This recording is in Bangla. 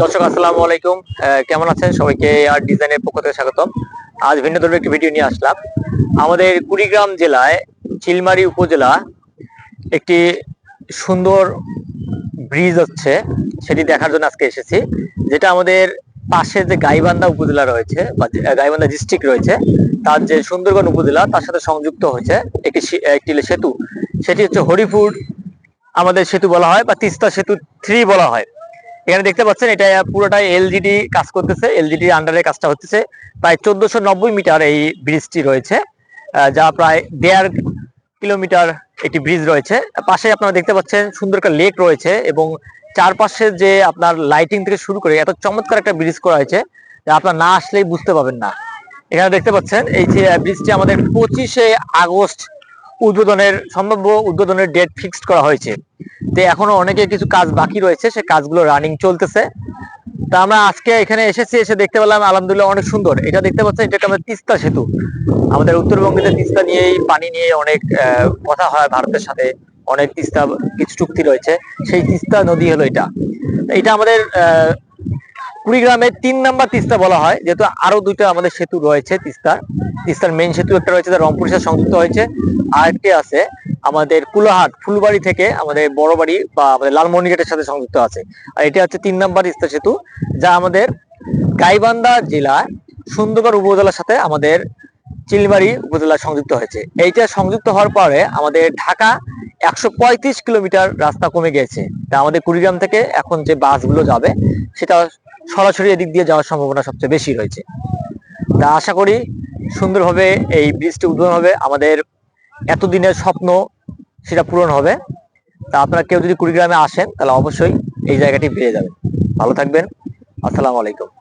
দর্শক, আসসালামু আলাইকুম। কেমন আছেন? সবাইকে আর ডিজাইনের পক্ষ থেকে স্বাগতম। আজ ভিন্ন একটি ভিডিও নিয়ে আসলাম। আমাদের কুড়িগ্রাম জেলায় চিলমারি উপজেলা একটি সুন্দর ব্রিজ হচ্ছে, সেটি দেখার জন্য আজকে এসেছি, যেটা আমাদের পাশে যে গাইবান্ধা উপজেলা রয়েছে, বা গাইবান্ধা ডিস্ট্রিক্ট রয়েছে, তার যে সুন্দরবন উপজেলা, তার সাথে সংযুক্ত হয়েছে একটি একটি সেতু। সেটি হচ্ছে হরিপুর, আমাদের সেতু বলা হয়, বা তিস্তা সেতু থ্রি বলা হয়। এখানে দেখতে পাচ্ছেন, এটা পুরোটাই এলজিডি কাজ করতেছে এলজিডি আন্ডারে কাজটা হচ্ছে। প্রায় চোদ্দশো মিটার এই ব্রিজটি রয়েছে যা প্রায় দেড় কিলোমিটার একটি ব্রিজ রয়েছে। পাশে আপনারা দেখতে পাচ্ছেন, সুন্দর একটা লেক রয়েছে এবং চারপাশে যে আপনার লাইটিং থেকে শুরু করে এত চমৎকার একটা ব্রিজ করা হয়েছে, যা আপনার না আসলেই বুঝতে পাবেন না। এখানে দেখতে পাচ্ছেন, এই যে ব্রিজটি আমাদের পঁচিশে আগস্ট উদ্বোধনের, সম্ভাব্য উদ্বোধনের ডেট ফিক্সড করা হয়েছে। তো এখনও অনেকে কিছু কাজ বাকি রয়েছে, সে কাজগুলো রানিং চলতেছে। তা আমরা আজকে এখানে এসেছি, এসে দেখতে পেলাম আলহামদুলিল্লাহ অনেক সুন্দর। এটা দেখতে পাচ্ছেন, এটা একটা আমাদের তিস্তা সেতু। আমাদের উত্তরবঙ্গেতে তিস্তা নিয়েই, পানি নিয়ে অনেক কথা হয় ভারতের সাথে। অনেক তিস্তা কিছু চুক্তি রয়েছে। সেই তিস্তা নদী হলো এটা। এটা আমাদের কুড়িগ্রামের তিন নাম্বার তিস্তা বলা হয়, যেহেতু আরও দুইটা আমাদের সেতু রয়েছে তিস্তার। তিস্তার মেইন সেতু একটা রয়েছে রংপুরের সাথে সংযুক্ত হয়েছে। আর একটি আছে আমাদের কুলাহাট, ফুলবাড়ি থেকে আমাদের বড়বাড়ি বা আমাদের লালমনিরহাটের সাথে সংযুক্ত আছে। আর এটা হচ্ছে তিন নাম্বার তিস্তা সেতু, যা আমাদের গাইবান্ধা জেলায় সুন্দরগড় উপজেলার সাথে আমাদের চিলবাড়ি উপজেলা সংযুক্ত হয়েছে। এইটা সংযুক্ত হওয়ার পরে আমাদের ঢাকা একশো পঁয়ত্রিশ কিলোমিটার রাস্তা কমে গেছে। তা আমাদের কুড়িগ্রাম থেকে এখন যে বাসগুলো যাবে, সেটা সরাসরি এদিক দিয়ে যাওয়ার সম্ভাবনা সবচেয়ে বেশি রয়েছে। তা আশা করি সুন্দরভাবে এই ব্রিজটি উদ্বোধন হবে। আমাদের এতদিনের স্বপ্ন সেটা পূরণ হবে। তা আপনারা কেউ যদি কুড়িগ্রামে আসেন, তাহলে অবশ্যই এই জায়গাটি পেয়ে যাবেন। ভালো থাকবেন। আসসালামু আলাইকুম।